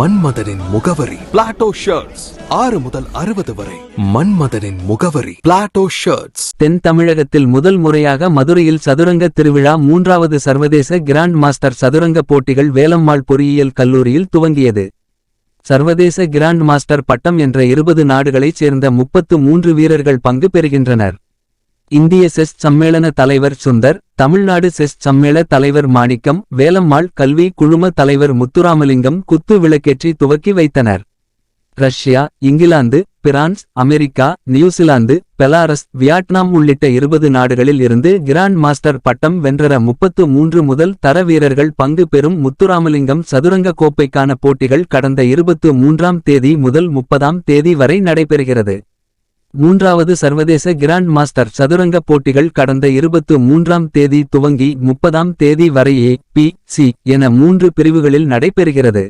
மன்மதனின் முகவரி. Plato shirts ஆறு முதல் அறுபது வரை. மன்மதனின் முகவரி. பிளாட்டோ ஷர்ட்ஸ் தென் தமிழகத்தில் முதல் முறையாக மதுரையில் சதுரங்க திருவிழா மூன்றாவது சர்வதேச கிராண்ட் மாஸ்டர் சதுரங்க போட்டிகள் வேலம்மாள் பொறியியல் கல்லூரியில் துவங்கியது. சர்வதேச கிராண்ட் மாஸ்டர் பட்டம் என்ற இருபது நாடுகளைச் சேர்ந்த முப்பத்து மூன்று வீரர்கள் பங்கு பெறுகின்றனர். இந்திய செஸ் சம்மேளன தலைவர் சுந்தர் தமிழ்நாடு செஸ் சம்மேள தலைவர் மாணிக்கம் வேலம்மாள் கல்வி குழும தலைவர் முத்துராமலிங்கம் குத்து விளக்கேற்றி துவக்கி வைத்தனர். Russia England France America New Zealand Belarus Vietnam உள்ளிட்ட இருபது நாடுகளில் இருந்து கிராண்ட் மாஸ்டர் பட்டம் வென்றர முப்பத்து மூன்று முதல் தர வீரர்கள் பங்கு பெறும் முத்துராமலிங்கம் சதுரங்க கோப்பைக்கான போட்டிகள் கடந்த இருபத்து மூன்றாம் தேதி முதல் முப்பதாம் தேதி வரை நடைபெறுகிறது. மூன்றாவது சர்வதேச கிராண்ட் மாஸ்டர் சதுரங்க போட்டிகள் கடந்த இருபத்து மூன்றாம் தேதி துவங்கி முப்பதாம் தேதி வரை ஏ பி சி என மூன்று பிரிவுகளில் நடைபெறுகிறது.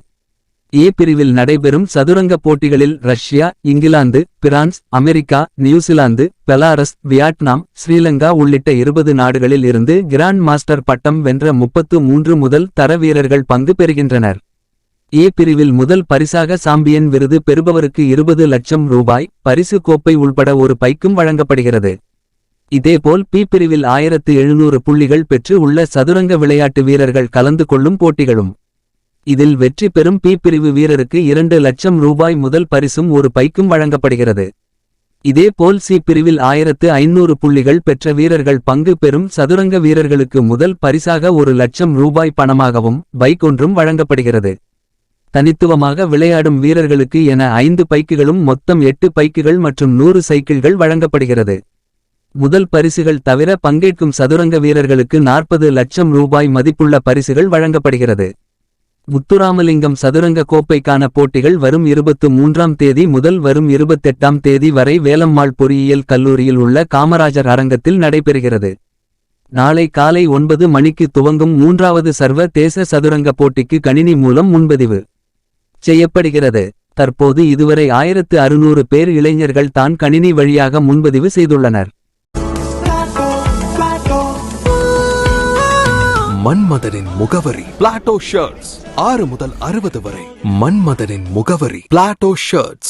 ஏ பிரிவில் நடைபெறும் சதுரங்க போட்டிகளில் Russia England France America New Zealand Belarus Vietnam Sri Lanka உள்ளிட்ட இருபது நாடுகளில் இருந்து கிராண்ட் மாஸ்டர் பட்டம் வென்ற முப்பத்து மூன்று முதல் தர வீரர்கள் பங்கு பெறுகின்றனர். ஏ பிரிவில் முதல் பரிசாக சாம்பியன் விருது பெறுபவருக்கு இருபது லட்சம் ரூபாய் பரிசு கோப்பை உள்பட ஒரு பைக்கும் வழங்கப்படுகிறது. இதேபோல் பி பிரிவில் ஆயிரத்து எழுநூறு புள்ளிகள் பெற்று உள்ள சதுரங்க விளையாட்டு வீரர்கள் கலந்து கொள்ளும் போட்டிகளும். இதில் வெற்றி பெறும் பி பிரிவு வீரருக்கு இரண்டு லட்சம் ரூபாய் முதல் பரிசும் ஒரு பைக்கும் வழங்கப்படுகிறது. இதேபோல் சி பிரிவில் ஆயிரத்து ஐநூறு புள்ளிகள் பெற்ற வீரர்கள் பங்கு பெறும் சதுரங்க வீரர்களுக்கு முதல் பரிசாக ஒரு லட்சம் ரூபாய் பணமாகவும் பைக் ஒன்றும் வழங்கப்படுகிறது. தனித்துவமாக விளையாடும் வீரர்களுக்கு என ஐந்து பைக்குகளும் மொத்தம் எட்டு பைக்குகள் மற்றும் நூறு சைக்கிள்கள் வழங்கப்படுகிறது. முதல் பரிசுகள் தவிர பங்கேற்கும் சதுரங்க வீரர்களுக்கு நாற்பது லட்சம் ரூபாய் மதிப்புள்ள பரிசுகள் வழங்கப்படுகிறது. முத்துராமலிங்கம் சதுரங்க கோப்பைக்கான போட்டிகள் வரும் இருபத்து மூன்றாம் தேதி முதல் வரும் இருபத்தெட்டாம் தேதி வரை வேலம்மாள் பொறியியல் கல்லூரியில் உள்ள காமராஜர் அரங்கத்தில் நடைபெறுகிறது. நாளை காலை ஒன்பது மணிக்கு துவங்கும் மூன்றாவது சர்வ தேச சதுரங்க போட்டிக்கு கணினி மூலம் முன்பதிவு. செய்யப்படுகிறது. தற்போது இதுவரை ஆயிரத்து அறுநூறு பேர் இளைஞர்கள் தான் கணினி வழியாக முன்பதிவு செய்துள்ளனர். மன்மதனின் முகவரி பிளாட்டோ ஷர்ட்ஸ் ஆறு முதல் அறுபது வரை மன்மதனின் முகவரி பிளாட்டோ ஷர்ட்ஸ்